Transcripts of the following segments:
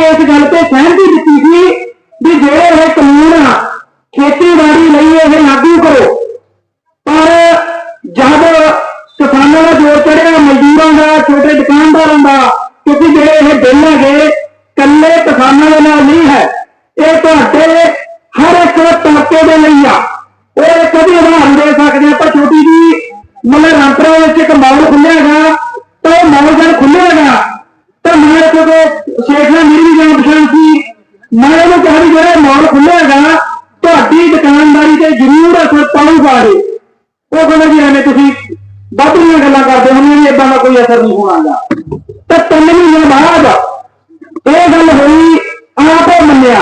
ਇਸ ਗੱਲ ਮੈਂ ਨਾਲ ਮੇਰੀ ਜਾਣ ਪਛਾਣ ਸੀ। ਮੈਂ ਉਹਨੂੰ ਕਿਹਾ ਵੀ ਜਿਹੜਾ ਮਾਲ ਖੁੱਲਿਆਗਾ ਤੁਹਾਡੀ ਦੁਕਾਨਦਾਰੀ ਤੇ ਜ਼ਰੂਰ ਅਸਰ ਪਾਊਗਾ ਜੀ ਉਹ ਕਹਿੰਦਾ ਜੀ ਐਵੇਂ ਤੁਸੀਂ ਬਾਤੀਆਂ ਗੱਲਾਂ ਕਰਦੇ ਹੋ, ਵੀ ਇਦਾਂ ਦਾ ਕੋਈ ਅਸਰ ਨਹੀਂ ਹੋਣਾਗਾ। ਤੇ ਤਿੰਨ ਮਹੀਨੇ ਬਾਅਦ ਇਹ ਗੱਲ ਹੋਈ, ਆਪੇ ਮੰਨਿਆ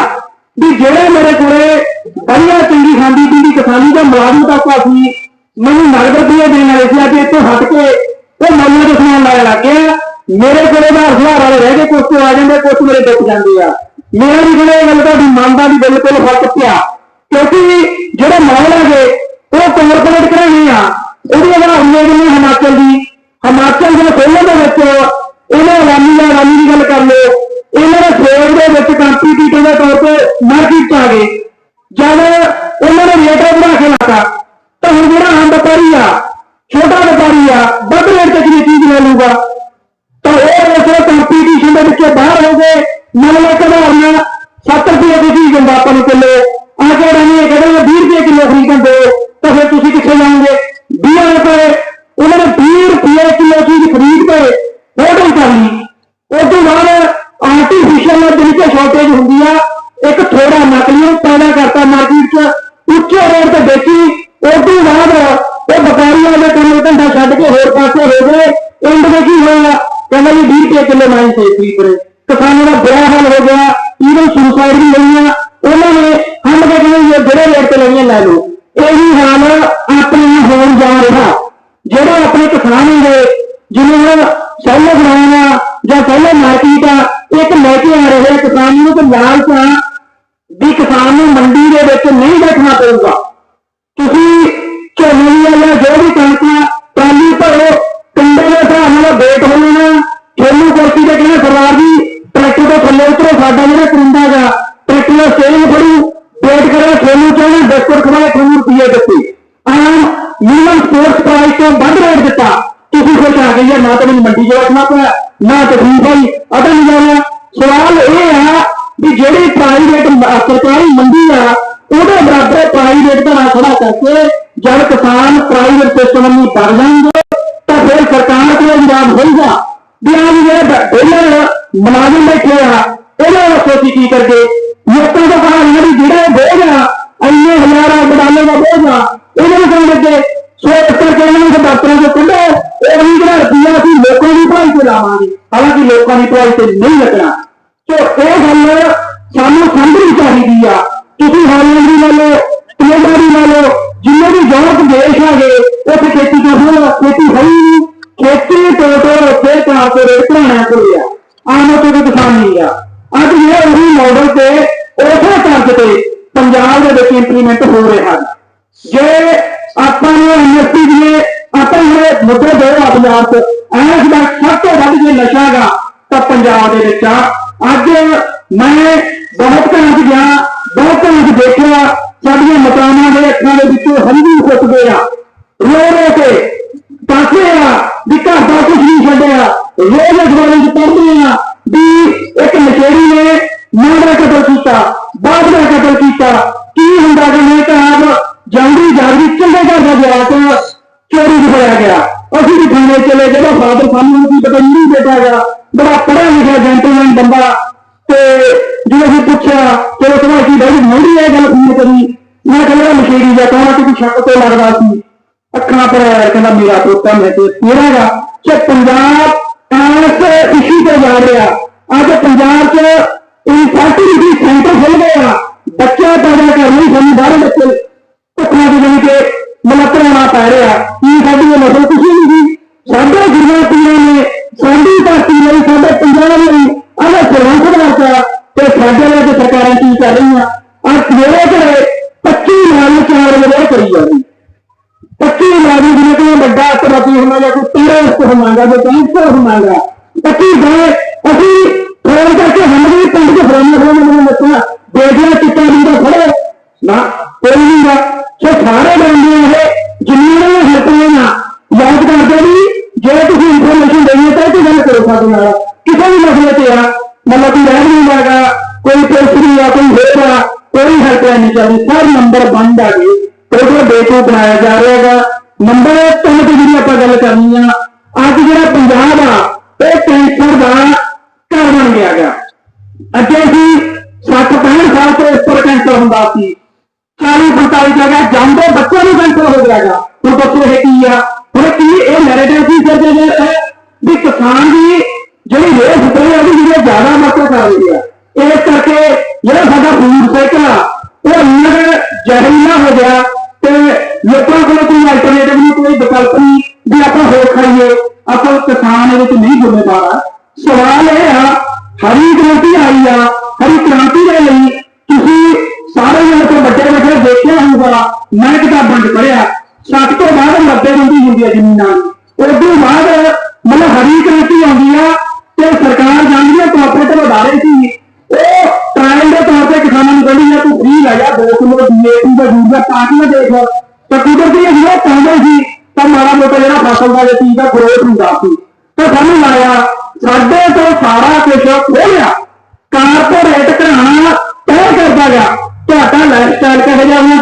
ਵੀ ਜਿਹੜੇ ਮੇਰੇ ਕੋਲੇ ਵਧੀਆ ਚੰਗੀ ਖਾਂਦੀ ਪੀਂਦੀ ਕਿਸਾਨੀ ਦਾ ਮੁਲਾਜ਼ਮ ਤੱਕ ਸੀ ਹਜ਼ਾਰ ਵਾਲੇ ਕੁਛ ਤੋਂ ਆ ਜਾਂਦੇ, ਕੁਛ ਮੇਰੇ ਡੁੱਬ ਜਾਂਦੇ ਆ। ਮੇਰਾ ਵੀ ਜਿਹੜਾ ਇਹ ਗੱਲ ਤੁਹਾਡੀ ਮੰਨਦਾ ਵੀ ਬਿਲਕੁਲ ਫ਼ਰਕ ਪਿਆ। ਕਿਉਂਕਿ ਜਿਹੜੇ ਮਾਹੌਲ ਹੈਗੇ ਉਹ ਕਾਰਪੋਰੇਟ ਕਰਾਉਣੇ ਆ। ਉਹਦੀ ਅਗਰ ਹੁੰਦੇ ਨੇ ਹਿਮਾਚਲ ਦੀ ਹਿਮਾਚਲ ਦੇ ਮੰਨ ਲਓ ਕਢਾਉਣਾ 7 ਰੁਪਏ ਦੀ ਚੀਜ਼ ਦਿੰਦਾ ਆਪਾਂ ਨੂੰ ਕਿਲੋ। ਆ ਕੇ ਰਹਿਣੀ ਹੈ 20 ਰੁਪਏ ਕਿਲੋ ਖਰੀਦਣ ਦੇ ਤਾਂ ਫਿਰ ਤੁਸੀਂ ਕਿੱਥੇ ਜਾਓਗੇ? 20 ਰੁਪਏ ਉਹਨਾਂ ਨੇ 20 ਰੁਪਏ ਕਿਲੋ ਚੀਜ਼ ਖਰੀਦ ਕੇ ਹੋਟਲ ਕਰ ਲਈ ਉਸ ਤੋਂ ਬਾਅਦ ਆਰਟੀਫੀਸ਼ੀਅਲ ਦੇ ਵਿੱਚ ਸ਼ਾਰਟੇਜ ਹੁੰਦੀ ਆ, ਇੱਕ ਥੋੜਾ ਨਕਲੀ ਪੈਦਾ ਕਰਤਾ ਮਾਰਕੀਟ 'ਚ, ਉੱਚੇ ਰੇਟ ਤੇ ਵੇਚੀ। ਉਸ ਤੋਂ ਬਾਅਦ ਉਹ ਵਪਾਰੀਆਂ ਦੇ ਕੰਮ ਧੰਦਾ ਛੱਡ ਕੇ ਹੋਰ ਪਾਸੇ ਹੋ ਗਏ। ਇੰਡ ਵਿੱਚ ਕੀ ਹੋਇਆ। ਕਹਿੰਦਾ ਜੀ 20 ਰੁਪਏ ਕਿਲੋ ਮਾਈ ਸੇ ਠੀਕ ਕਰੇ ਕਿਸਾਨਾਂ ਦਾ ਬੁਰਾ ਹਾਲ ਹੋ ਗਿਆ ਈਵਨ ਸੁਸਾਇਡ ਵੀ ਲਈਆਂ ਵੀ ਆ ਵੀ ਜਿਹੜੇ ਡੇਲਰ ਮੁਲਾਜ਼ਮ ਬੈਠੇ ਆ। ਉਹਨਾਂ ਨੂੰ ਸੋਚੀ ਕੀ ਕਰਕੇ ਲੋਕਾਂ ਦਾ ਕਹਾ ਜਿਹੜੀ ਜਿਹੜੇ ਬੋਝ ਆ, ਇੰਨੇ ਹਜ਼ਾਰਾਂ ਬਡਾਲੇ ਦਾ ਬੋਝ ਆ ਇਹਨਾਂ ਨੂੰ ਸਮਝ ਕੇ ਸੋ ਕਰਕੇ ਇਹਨਾਂ ਨੂੰ ਦਫ਼ਤਰਾਂ ਦੇ ਕੱਢੋ। ਉਹ ਵੀ ਜਿਹੜਾ ਰੁਪਈਆ ਅਸੀਂ ਲੋਕਾਂ ਦੀ ਭਲਾਈ ਤੇ ਲਾਵਾਂਗੇ। ਹਾਲਾਂਕਿ ਲੋਕਾਂ ਦੀ ਭਲਾਈ ਤੇ ਨਹੀਂ ਲੱਗਣਾ। ਉੱਥੇ ਕਾਰਪੋਰੇਟ ਘਰਾਣਿਆਂ ਕੋਲ ਆ। ਆਮ ਉੱਥੇ ਕੋਈ ਕਿਸਾਨ ਨਹੀਂ ਆ। ਅੱਜ ਇਹ ਉਹੀ ਮਾਡਲ ਤੇ ਉਸੇ ਤਰ੍ਹਾਂ ਤੇ ਪੰਜਾਬ ਦੇ ਵਿੱਚ ਇੰਪਲੀਮੈਂਟ ਹੋ ਰਿਹਾ ਹੈ। ਜੇ ਆਪਾਂ ਨੂੰ ਐਮਐਸਪੀ ਦੀ ਆਪਾਂ ਇਹ ਮੁੱਦੇ ਦੇ ਆ ਪੰਜਾਬ ਐਸ ਦਾ ਸਭ ਤੋਂ ਵੱਧ ਜੇ ਨਸ਼ਾ ਤਾਂ ਪੰਜਾਬ ਦੇ ਵਿੱਚ ਆ। ਅੱਜ ਮੈਂ ਬਹੁਤ ਘਰਾਂ 'ਚ ਗਿਆ, ਬਹੁਤ ਘਰਾਂ 'ਚ ਦੇਖਿਆ, ਸਾਡੀਆਂ ਮਕਾਨਾਂ ਦੇ ਅੱਖਾਂ ਦੇ ਵਿੱਚੋਂ ਹੰਝੂ ਫੁੱਟਦੇ ਆ। ਰੋ ਰੋ ਕੇ ਪਾਸੇ ਆ, ਵੀ ਘਰ ਦਾ ਕੁਝ ਨਹੀਂ ਰੋਜ਼ ਅਖਬਾਰਾਂ 'ਚ ਪੜ੍ਹਦੇ ਆ ਵੀ ਇੱਕ ਨਸ਼ੇੜੀ ਨੇ ਮਾਂ ਦਾ ਕਤਲ ਕੀਤਾ ਬਾਪ ਦਾ ਕਤਲ ਕੀਤਾ। ਕੀ ਹੁੰਦਾ ਕਿ ਮੈਂ ਆਪ ਜਾਂਦੀ ਜਾਂਦੀ ਚੰਗੇ ਘਰ ਦਾ ਜਵਾਕ ਚੋਰੀ ਚ ਗਿਆ। ਅਸੀਂ ਵੀ ਥਾਣੇ ਚਲੇ ਜਦੋਂ ਫਾਦਰ ਸਾਨੂੰ ਕੀ ਪਤਾ ਨਹੀਂ ਬੇਟਾ ਗਾ ਬੜਾ ਪੜ੍ਹਿਆ ਲਿਖਿਆ ਜੈਂਟਲਮੈਨ ਬੰਦਾ। ਤੇ ਜਦੋਂ ਅਸੀਂ ਪੁੱਛਿਆ, ਚਲੋ ਤੁਹਾਡਾ ਕੀ ਬਈ ਮੋੜੀ ਇਹ ਗੱਲ ਸੁਣੀ ਕਰੀ ਮੈਂ ਕਹਿੰਦਾ ਮਸ਼ੀਰੀ ਦਾ ਕਹਾਂ ਕਿ ਸ਼ੱਕ ਤੋਂ ਲੱਗਦਾ ਸੀ। ਅੱਖਾਂ ਪਰ ਆਇਆ, ਕਹਿੰਦਾ, ਮੇਰਾ ਪੁੱਤ ਮੈਂ ਤੇ ਤੇਰਾ ਕਿ ਪੰਜਾਬ ਐਸ ਇਸ਼ੂ ਤੇ ਜਾ ਰਿਹਾ। ਅੱਜ ਪੰਜਾਬ 'ਚ ਇਨਫਰਟੀਲਿਟੀ ਸੈਂਟਰ ਖੁੱਲ ਗਏ ਆ ਬੱਚਾ ਪੈਦਾ ਕਰਨ ਲਈ ਸਾਨੂੰ ਬਾਹਰੋਂ ਬੱਚੇ ਭੁੱਖਾਂ ਦੇ ਜਾਣੀ ਕਿ ਮਲਤਰਾਣਾ ਪੈ ਰਿਹਾ। ਕੀ ਸਾਡੀ ਨਸਲ ਕੁਛ ਨਹੀਂ ਸੀ ਸਾਡੇ ਗੁਰੂਆਂ ਪੀਰਾਂ उसको हम मांगा जो कहीं उसको हम मांगा पति गए अभी फ़ोन करके हम भी पंड के ब्राह्मण को मैंने बताया बेटिया कितना बंदा खड़े ना, कोई नहीं बात जो सारे बंदे हैं, जिन्होंने हरते ना, याद करते भी, जो तुम इंफॉर्मेशन देनी है तो मैंने करो साथ ना किसी भी मसले से यार मतलब कोई रह नहीं लगा कोई पेस्ट्री या कोई होगा कोई हरकत नहीं चाहिए सब नंबर बंद आ गए। तो बेवकूफ़ बनाया जा रहा ਹੁੰਦਾ ਸੀ। 40 45 ਜਗ੍ਹਾ ਜਾਂਦੇ ਬੱਚੇ ਨੂੰ ਕੈਂਸਰ ਹੋ ਗਿਆਗਾ ਹੁਣ ਦੱਸੋ ਇਹ ਕੀ ਆ? ਹੁਣ ਕੀ ਇਹ ਨੈਰੇਟਿਵ ਸੀ ਫਿਰ ਜੇ ਵੀ ਕਿਸਾਨ ਦੀ ਜਿਹੜੀ ਰੇਸ ਸਪਰੇ ਆ ਉਹਦੀ ਜਿਹੜੇ ਜ਼ਿਆਦਾ ਮਾਤਰਾ ਕਰ ਰਹੀ ਆ ਇਸ ਕਰਕੇ ਜਿਹੜਾ ਸਾਡਾ ਫੂਡ ਸਾਈਕਲ ਆ, ਉਹ ਇੰਨਾ ਕੁ ਜ਼ਹਿਰੀਲਾ ਹੋ ਗਿਆ ਤੇ ਲੋਕਾਂ ਕੋਲ ਕੋਈ ਅਲਟਰਨੇਟਿਵ ਨਹੀਂ, ਕੋਈ ਵਿਕਲਪ ਨਹੀਂ, ਵੀ ਆਪਾਂ ਹੋਰ ਤਾਂ ਜਿਹੜਾ ਫਸਲ ਦਾ ਜੇ ਚੀਜ਼ ਦਾ ਗਰੋਥ ਹੁੰਦਾ ਸੀ। ਤੇ ਸਾਨੂੰ ਲਾਇਆ, ਸਾਡੇ ਤੋਂ ਸਾਰਾ ਕੁਝ ਖੋਲਿਆ। ਕਾਰਪੋਰੇਟ ਘਰਾਣਾ ਤੈਅ ਕਰਦਾ ਗਾ ਤੁਹਾਡਾ ਲਾਈਫਸਟਾਈਲ ਕਿਹੋ ਜਿਹਾ ਹੋਣਾ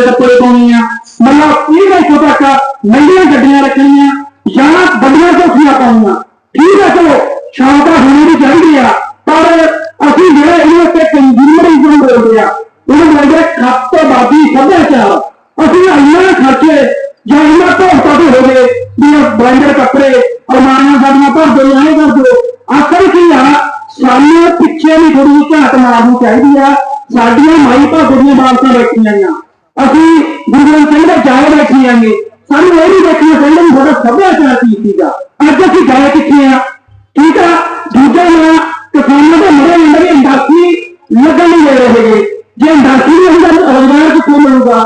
ਕਹਿੰਦਾ ਬ੍ਰਾਂਡਡ ਕੱਪੜੇ ਆ ਮਤਲਬ ਇਹ ਦੇਖੋ ਤੱਕ ਮਹਿੰਗੀਆਂ ਗੱਡੀਆਂ ਰੱਖਣੀਆਂ, ਜਾਂ ਵੱਡੀਆਂ ਕੋਠੀਆਂ ਪਾਉਣੀਆਂ। ਠੀਕ ਹੈ ਚਲੋ ਸ਼ਾਂਤਾ ਹੋਣੀ ਵੀ ਚਾਹੀਦੀ ਆ, ਪਰ ਅਸੀਂ ਗੁਰੂ ਗ੍ਰੰਥ ਦੇ ਜਾਏ ਬੈਠੀਆਂ ਆਂਗੇ। ਸਾਨੂੰ ਇਹ ਵੀ ਦੇਖਣਾ ਚਾਹੀਦਾ ਵੀ ਸਾਡਾ ਸੱਭਿਆਚਾਰ ਕੀ ਸੀਗਾ। ਅੱਜ ਅਸੀਂ ਗਏ ਕਿੱਥੇ ਆ? ਠੀਕ ਆ? ਦੂਜਾ ਨਾ ਕਿਸਾਨਾਂ ਦੇ ਮਰੇ ਅੰਦਰ ਇੰਡਸਟਰੀ ਲੱਗਣ ਨਹੀਂ ਦੇ ਰਹੇ ਹੈਗੇ ਜੇ ਇੰਡਸਟਰੀ ਦੇ ਅੰਦਰ ਰੋਜ਼ਗਾਰ ਕਿੱਥੋਂ ਮਿਲੂਗਾ?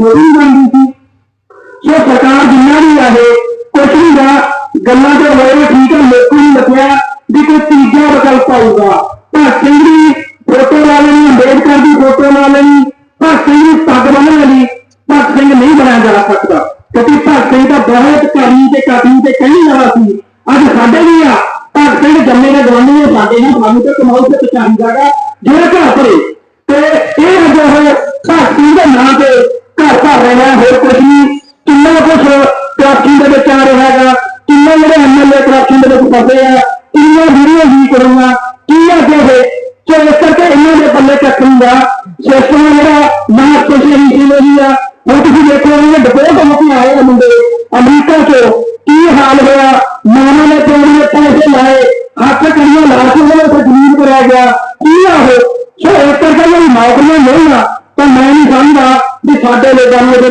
ਨਹੀਂ ਬਣਦੀ ਸੀ। ਸੋ ਸਰਕਾਰ ਜਿੰਨਾ ਵੀ ਆਵੇ, ਕੁਛ ਨਹੀਂ ਦਾ ਗੱਲਾਂ ਤੇ ਹੋਏ ਠੀਕ ਹੈ ਲੋਕਾਂ ਨੂੰ ਲੱਗਿਆ ਵੀ ਕੋਈ ਤੀਜਾ ਵਿਕਲਪ ਆਊਗਾ। ਭਗਤ ਸਿੰਘ ਦੀ ਫੋਟੋ ਲਾ ਲੈਣੀ, ਅੰਬੇਡਕਰ ਦੀ ਫੋਟੋ ਲਾ ਲੈਣੀ ਭਗਤ ਸਿੰਘ ਦੀ ਪੱਗ ਬੰਨ੍ਹ ਲੈਣੀ ਭਗਤ ਸਿੰਘ ਨਹੀਂ ਬਣਾਇਆ ਜਾ ਸਕਦਾ। ਕਿਉਂਕਿ ਭਗਤ ਸਿੰਘ ਦਾ ਬਹੁਤ ਕਰੀ ਤੇ ਕਾਬੀ ਤੇ ਕਈ ਵਾਲਾ ਸੀ। ਅੱਜ ਸਾਡੇ ਵੀ ਆ ਭਗਤ ਸਿੰਘ ਜੰਮੇ ਦੇ ਗਵਾਂਢੀ ਨੇ, ਸਾਡੇ ਨਾਲ ਸਾਨੂੰ ਤੇ ਕਮਾਉ ਤੇ ਚਾਹੀਦਾਗਾ ਜਿਹੜਾ ਘਰ ਭਰੇ ਘਰ ਭਰ ਰਿਹਾ ਹੋਰ ਕੁਝ ਨਹੀਂ।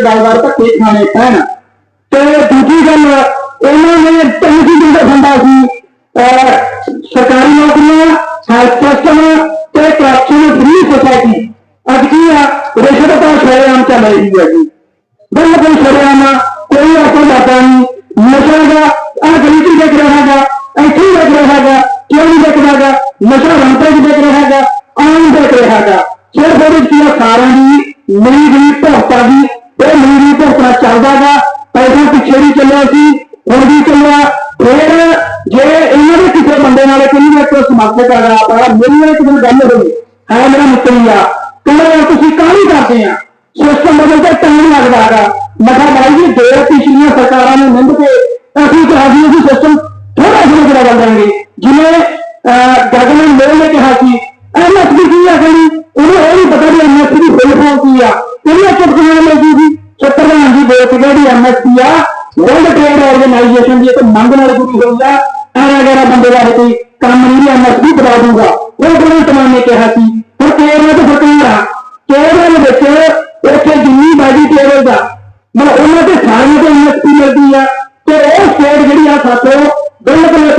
ਗੱਲਬਾਤ ਧੱਕੇ ਖਾਣੇ ਪੈਣ ਤੇ ਦੂਜੀ ਗੱਲ ਉਹਨਾਂ ਨੇ ਤਿੰਨ ਚੀਜ਼ਾਂ ਦਾ ਫੰਡਾ ਸੀ ਅਹ ਸਰਕਾਰੀ ਨੌਕਰੀਆਂ ਹੈਲਥ ਸਿਸਟਮ ਤੇ ਕਰਪਸ਼ਨ ਫ੍ਰੀ ਸੋਸਾਇਟੀ ਅੱਜ ਕੀ ਆ ਰਿਸ਼ਵਤ ਤਾਂ ਸ਼ਰੇਆਮ ਚੱਲ ਰਹੀ ਹੈ ਜੀ ਬਿਲਕੁਲ ਸ਼ਰੇਆਮ ਆ, ਕੋਈ ਅਸਲ ਬਾਤਾਂ ਨਹੀਂ ਨਸ਼ਾ ਦਾ ਆ ਗਲੀ ਚ ਦੇਖ ਰਿਹਾ ਹੈਗਾ ਇੱਥੇ ਹੀ ਦੇਖ ਰਿਹਾ ਹੈਗਾ ਕਿਉਂ ਨਹੀਂ ਦੇਖ ਰਿਹਾ ਹੈਗਾ ਨਸ਼ਾ ਉਹਨਾਂ ਤੇ ਸਾਰਿਆਂ ਮਿਲਦੀ ਆ। ਤੇ ਉਹ ਸਟੇਟ ਜਿਹੜੀ ਆ ਸਾਤੋਂ ਬਿਲਕੁਲ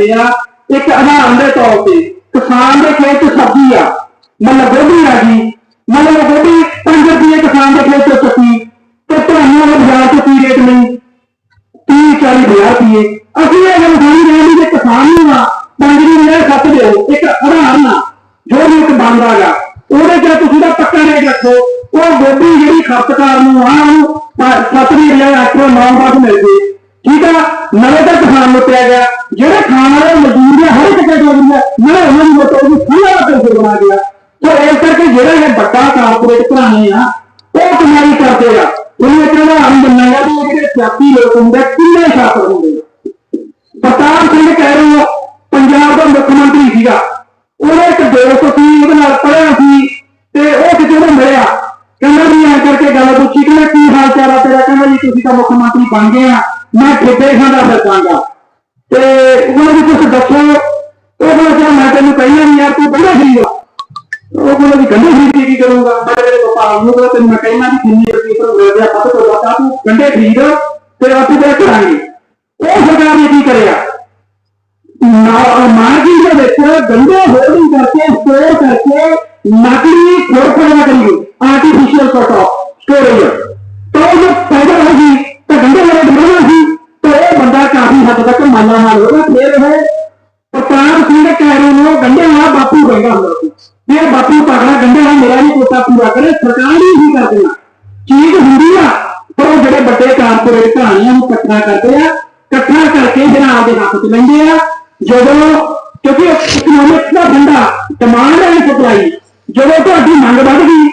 ਹੀ ਆ, ਇੱਕ ਉਦਾਹਰਨ ਦੇ ਤੌਰ ਤੇ ਕਿਸਾਨ ਦੇ ਖੇਤ 'ਚ ਸਬਜ਼ੀ ਆ। ਮਤਲਬ ਗੋਭੀ ਆ ਗਈ ਮਤਲਬ ਗੋਭੀ 5 ਰੁਪਏ ਕਿਸਾਨ ਦੇ ਖੇਤ 'ਚ ਚੱਕੀ ਤੇ ਤੁਹਾਨੂੰ ਉਹ ਬਾਜ਼ਾਰ 'ਚ ਕੀ ਰੇਟ ਨਹੀਂ 30 40 ਹਜ਼ਾਰ ਰੁਪਏ। ਅਸੀਂ ਇਹ ਗੱਲ ਸਾਰੀ ਰਹੇ ਕਿ ਕਿਸਾਨ ਨੂੰ ਆ, ਪੰਜ ਦੀ ਮੇਰੇ ਸੱਤ ਦਿਓ। ਇੱਕ ਉਦਾਹਰਨ ਆ, ਜੋ ਵੀ ਇੱਕ ਬਣਦਾ ਗਾ ਉਹਦੇ 'ਚ ਤੁਸੀਂ ਦਾ ਪੱਕਾ ਰੇਟ ਰੱਖੋ। ਉਹ ਗੋਭੀ ਜਿਹੜੀ ਖਪਤਕਾਰ ਨੂੰ ਆ, ਉਹਨੂੰ ਸੱਤ ਦੀ ਬਜਾਏ ਅੱਠ ਤੋਂ ਨੌ ਮਿਲ ਜੇ। ਠੀਕ ਆ ਨਵੇਂ ਤਾਂ ਕਿਸਾਨ ਲੁੱਟਿਆ ਗਿਆ। ਜਿਹੜੇ ਖਾਣ ਵਾਲੇ ਮਜ਼ਦੂਰ ਆ ਹਰ ਇੱਕ ਕੈਟਾਗਰੀ ਦਾ ਨਾਲੇ ਉਹਨਾਂ ਨੂੰ ਲੁੱਟੋ ਉਹ ਖੁੱਲਾ ਪੈਸੇ ਬਣਾ ਗਿਆ ਸੋ ਇਸ ਕਰਕੇ ਜਿਹੜਾ ਇਹ ਵੱਡਾ ਕਾਰਪੋਰੇਟ ਘਰਾਣੇ ਆ, ਉਹ ਕਮਾਈ ਕਰਦੇ ਆ। ਉਹਨੂੰ ਇੱਕ ਦਾ ਆਮ ਵੀ ਜਿਹੜੇ ਸਿਆਸੀ ਲੋਕ ਹੁੰਦੇ ਕਿੰਨੇ ਸ਼ਾਸਰ ਹੁੰਦੇ ਆ। ਪ੍ਰਤਾਪ ਸਿੰਘ ਕਹਿਰੋ ਪੰਜਾਬ ਦਾ ਮੁੱਖ ਮੰਤਰੀ ਸੀਗਾ। ਉਹਦਾ ਇੱਕ ਦੋਸਤ ਸੀ, ਉਹਦੇ ਨਾਲ ਪੜਿਆ ਸੀ, ਤੇ ਉਹ ਕਿਤੇ ਉਹਨੂੰ ਮਿਲਿਆ। ਕਹਿੰਦਾ ਵੀ ਐਂ ਕਰਕੇ ਗੱਲ ਪੁੱਛੀ ਕਿ ਕੀ ਹਾਲ ਚਾਲ ਆ ਤੇਰਾ? ਕਹਿੰਦਾ ਜੀ, ਤੁਸੀਂ ਤਾਂ ਮੁੱਖ ਮੰਤਰੀ ਬਣ ਗਏ ਆ। ਮੈਂ ਠੇਕੇ ਖਾਂਦਾ ਫਿਰਦਾਂਗਾ ਤੇ ਉਹਨਾਂ ਨੂੰ ਕੁਝ ਦੱਸੋ, ਉਹ ਕਹਿੰਦਾ, ਚਲ ਮੈਂ ਤੈਨੂੰ ਕਹਿੰਦਾ ਵੀ ਯਾਰ, ਤੂੰ ਕਹਿੰਦਾ ਖਰੀਦ ਉਹ ਕਹਿੰਦਾ ਵੀ ਗੰਢੇ ਖਰੀਦ ਕੀ ਕਰੂੰਗਾ। ਮੈਂ ਤੇਰੇ ਵਪਾਰ ਨੂੰ ਕਹਿੰਦਾ ਤੈਨੂੰ ਮੈਂ ਕਹਿੰਦਾ ਵੀ ਕਿੰਨੀ ਰੁਪਏ ਤੋਂ ਮਿਲ ਗਿਆ ਪਤਾ ਤੋਂ ਬਤਾ ਤੂੰ ਗੰਢੇ ਖਰੀਦ ਤੇ ਆਪੇ ਤੇ ਕਰਾਂਗੇ। ਉਹ ਸਰਕਾਰ ਨੇ ਕੀ ਕਰਿਆ? ਮਾਰਕੀਟ ਦੇ ਵਿੱਚ ਗੰਢੇ ਹੋਲਡਿੰਗ ਕਰਕੇ ਸਟੋਰ ਕਰਕੇ ਨਕਲੀ ਖੋਖਣਾ ਕਰੀ ਆਰਟੀਫੀਸ਼ੀਅਲ ਸੋਟ ਸਟੋਰੇਜ ਜਦੋਂ ਕਿਉਂਕਿ ਇਕਨੋਮਿਕਸ ਦਾ ਬੰਦਾ ਡਿਮਾਂਡ ਐਂਡ ਸਪਲਾਈ ਜਦੋਂ ਤੁਹਾਡੀ ਮੰਗ ਵੱਧ ਗਈ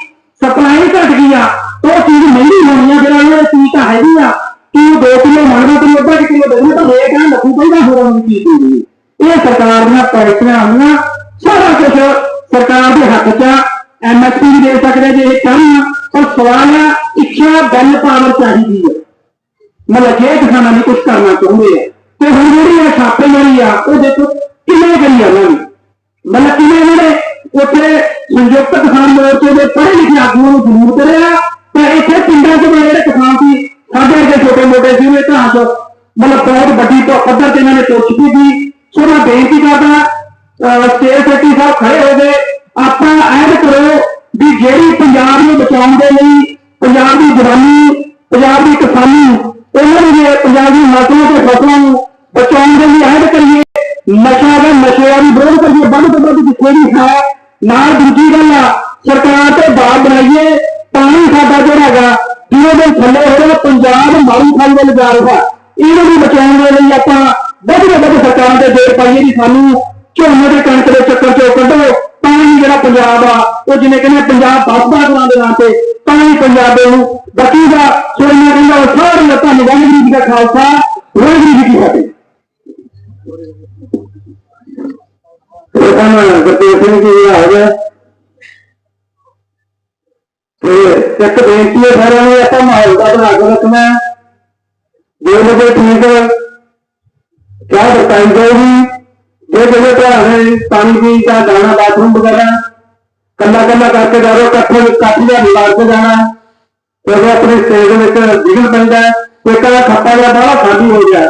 ਇਹ ਛਾਪੇਮਾਰੀ ਆ, ਉਹ ਦੇਖੋ ਕਿੰਨੇ ਕਰੀ ਆ ਉਹਨਾਂ ਨੇ। ਮਤਲਬ ਉੱਥੇ ਸੰਯੁਕਤ ਕਿਸਾਨ ਮੋਰਚੇ ਦੇ ਪੜ੍ਹੇ ਲਿਖੇ ਆਗੂਆਂ ਨੂੰ ਜ਼ਰੂਰ ਕਰਿਆ। ਤੇ ਇੱਥੇ ਪਿੰਡਾਂ 'ਚ ਜਿਹੜੇ ਕਿਸਾਨ ਸੀ, ਸਾਡੇ ਵਰਗੇ ਛੋਟੇ ਮੋਟੇ ਸੀ, ਉਹ ਤਾਂ ਮਤਲਬ ਬਹੁਤ ਵੱਡੀ ਤੋਂ ਪੱਧਰ ਤੇ ਇਹਨਾਂ ਨੇ ਕੋਸ਼ਿਸ਼ ਕੀਤੀ ਸੋ। ਮੈਂ ਬੇਨਤੀ ਕਰਦਾ ਸਟੇਟ ਸੈਕਟਰੀ ਸਾਹਿਬ ਖੜੇ ਹੋ ਗਏ। ਆਪਾਂ ਐਡ ਕਰੋ ਵੀ ਜਿਹੜੀ ਪੰਜਾਬ ਨੂੰ ਬਚਾਉਣ ਦੇ ਲਈ ਨਾਲ ਦੂਜੀ ਗੱਲ ਆ, ਸਰਕਾਰ ਤੇ ਬਾਤ ਬਣਾਈਏ, ਤਾਂ ਹੀ ਸਾਡਾ ਜਿਹੜਾ ਹੈਗਾ, ਜਿਹਦੇ ਦੇ ਥੱਲੇ ਹੋ ਪੰਜਾਬ ਮਾਰੂ ਖਾਈ ਵੱਲ ਜਾ ਰਿਹਾ। ਇਹਨੂੰ ਵੀ ਬਚਾਉਣ ਦੇ ਲਈ ਆਪਾਂ ਵੱਧ ਤੋਂ ਵੱਧ ਸਰਕਾਰ ਦੇ ਦੇਰ ਪਾਈਏ ਵੀ ਸਾਨੂੰ ਝੋਨੇ ਦੇ ਕਣਕ ਦੇ ਚੱਕਰ ਚੋਂ ਕੱਢੋ ਹੀ ਜਿਹੜਾ ਪੰਜਾਬ ਆ, ਉਹ ਜਿਵੇਂ ਕਹਿੰਦੇ ਪੰਜਾਬ ਬਸਦਾ ਕਰਾਂ ਦੇ ਨਾਂ ਤੇ, ਤਾਂ ਹੀ ਪੰਜਾਬੇ ਨੂੰ ਬਚੂਗਾ ਸੋਈਆਂ ਕਹਿੰਦਾ, ਉਹ ਸਾਰੀਆਂ ਧੰਨਵਾਦ ਜੀ ਦਾ ਖਾਲਸਾ, ਵਾਹਿਗੁਰੂ ਜੀ ਕੀ ਫਤਿਹ। ਪ੍ਰਧਾਨ ਗੁਰਦੇਵ ਸਿੰਘ ਜੀ ਆ ਗਏ ਤੇ ਇੱਕ ਬੇਨਤੀ ਹੈ ਸਾਰਿਆਂ ਨੂੰ, ਆਪਾਂ ਮਾਹੌਲ ਦਾ ਬਣਾ ਕੇ ਰੱਖਣਾ ਜੇ ਲੋਕੇ ਠੀਕ ਚਾਹ ਬਤਾਈ ਜਾਊਗੀ। ਜੇ ਜਿਹੜੇ ਭਰਾ ਪਾਣੀ ਦੀ ਜਾਂ ਦਾਣਾ ਬਾਥਰੂਮ ਵਗੈਰਾ, ਕੱਲਾ ਕੱਲਾ ਕਰਕੇ ਜਾਓ, ਇਕੱਠੇ ਇਕੱਠ ਜਾਂ ਨਿਵਾਰ ਕੇ ਜਾਣਾ ਤੇ ਉਹ ਸਟੇਜ ਵਿੱਚ ਵਿਗੜ ਪੈਂਦਾ ਹੈ। ਤੇ ਖੱਪਾ ਜਿਹਾ ਬਾਹਲਾ ਖਾਲੀ ਹੋ ਗਿਆ।